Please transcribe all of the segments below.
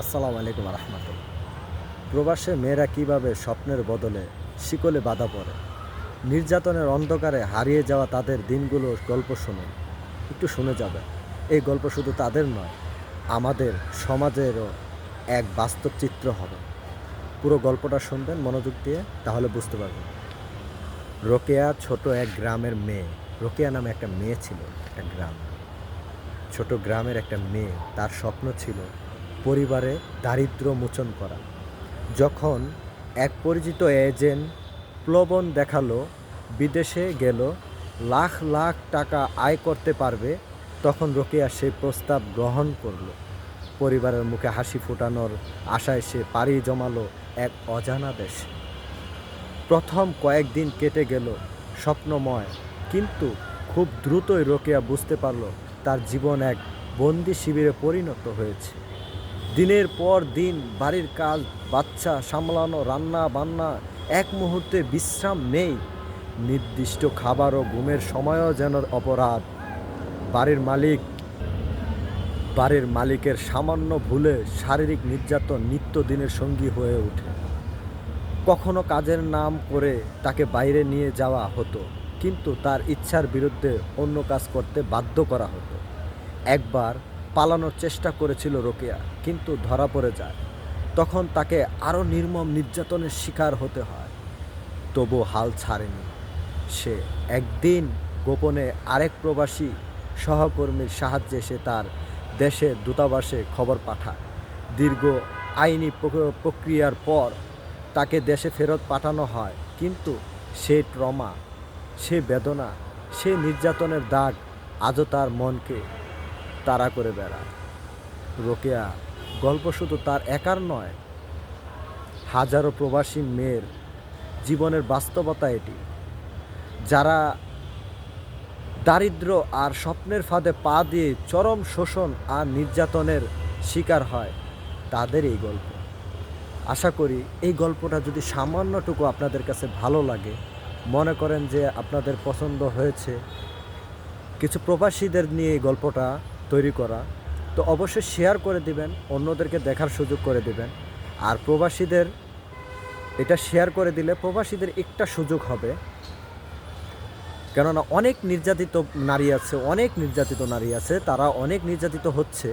আসসালামু আলাইকুম রহমতুল্লাহ। প্রবাসে মেয়েরা কীভাবে স্বপ্নের বদলে শিকলে বাধা পড়ে? নির্যাতনের অন্ধকারে হারিয়ে যাওয়া তাদের দিনগুলোর গল্প শুনুন। একটু শুনে যাবে এই গল্প শুধু তাদের নয়, আমাদের সমাজেরও এক বাস্তব চিত্র হবে। পুরো গল্পটা শুনবেন মনোযোগ দিয়ে, তাহলে বুঝতে পারবেন। রোকেয়া ছোট এক গ্রামের মেয়ে, রোকেয়া নামে একটা মেয়ে ছিল, একটা গ্রাম। ছোট গ্রামের একটা মেয়ে, তার স্বপ্ন ছিল পরিবারে দারিদ্র্য মোচন করা। যখন এক পরিচিত এজেন্ট প্লবন দেখাল, বিদেশে গেল, লাখ লাখ টাকা আয় করতে পারবে, তখন রোকেয়া সেই প্রস্তাব গ্রহণ করল। পরিবারের মুখে হাসি ফোটানোর আশায় সে পাড়ি জমালো এক অজানা দেশে। প্রথম কয়েকদিন কেটে গেল স্বপ্নময়, কিন্তু খুব দ্রুতই রোকেয়া বুঝতে পারল, তার জীবন এক বন্দি শিবিরে পরিণত হয়েছে। দিনের পর দিন বাড়ির কাজ, বাচ্চা সামলানো, রান্না বান্না, এক মুহূর্তে বিশ্রাম নেই। নির্দিষ্ট খাবার ও ঘুমের সময়ও যেন অপরাধ। বাড়ির মালিক, বাড়ির মালিকের সামান্য ভুলে শারীরিক নির্যাতন নিত্যদিনের সঙ্গী হয়ে ওঠে। কখনো কাজের নাম করে তাকে বাইরে নিয়ে যাওয়া হতো, কিন্তু তার ইচ্ছার বিরুদ্ধে অন্য কাজ করতে বাধ্য করা হতো। একবার পালানোর চেষ্টা করেছিল রোকেয়া, কিন্তু ধরা পড়ে যায়। তখন তাকে আরও নির্মম নির্যাতনের শিকার হতে হয়। তবু হাল ছাড়েনি। সে একদিন গোপনে আরেক প্রবাসী সহকর্মীর সাহায্যে সে তার দেশে দূতাবাসে খবর পাঠায়। দীর্ঘ আইনি প্রক- প্রক্রিয়ার পর তাকে দেশে ফেরত পাঠানো হয়, কিন্তু সে ট্রমা, সে বেদনা, সে নির্যাতনের দাগ আজও তার মনকে তাড়া করে বেড়ায়। রোকেয়া, গল্প শুধু তার একার নয়, হাজারো প্রবাসী মেয়ের জীবনের বাস্তবতা এটি। যারা দারিদ্র আর স্বপ্নের ফাঁদে পা দিয়ে চরম শোষণ আর নির্যাতনের শিকার হয়, তাদের এই গল্প। আশা করি এই গল্পটা যদি সামান্যটুকু আপনাদের কাছে ভালো লাগে, মনে করেন যে আপনাদের পছন্দ হয়েছে। কিছু প্রবাসীদের নিয়ে এই গল্পটা তৈরি করা। তো অবশ্যই শেয়ার করে দিবেন, অন্যদেরকে দেখার সুযোগ করে দিবেন। আর প্রবাসীদের, এটা শেয়ার করে দিলে প্রবাসীদের একটা সুযোগ হবে। কেননা অনেক নির্যাতিত নারী আছে, অনেক নির্যাতিত নারী আছে, তারা অনেক নির্যাতিত হচ্ছে।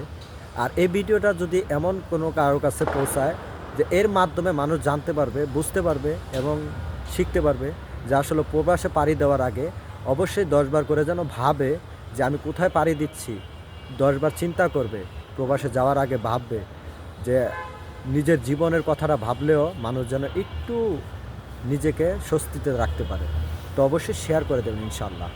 আর এই ভিডিওটা যদি এমন কোনো কারোর কাছে পৌঁছায় যে এর মাধ্যমে মানুষ জানতে পারবে, বুঝতে পারবে এবং শিখতে পারবে যে আসলে প্রবাসে পাড়ি দেওয়ার আগে অবশ্যই দশবার করে যেন ভাবে যে আমি কোথায় পাড়ি দিচ্ছি। দশবার চিন্তা করবে, প্রবাসে যাওয়ার আগে ভাববে যে নিজের জীবনের কথাটা ভাবলেও মানুষ যেন একটু নিজেকে স্বস্তিতে রাখতে পারে। তো অবশ্যই শেয়ার করে দেবেন ইনশাল্লাহ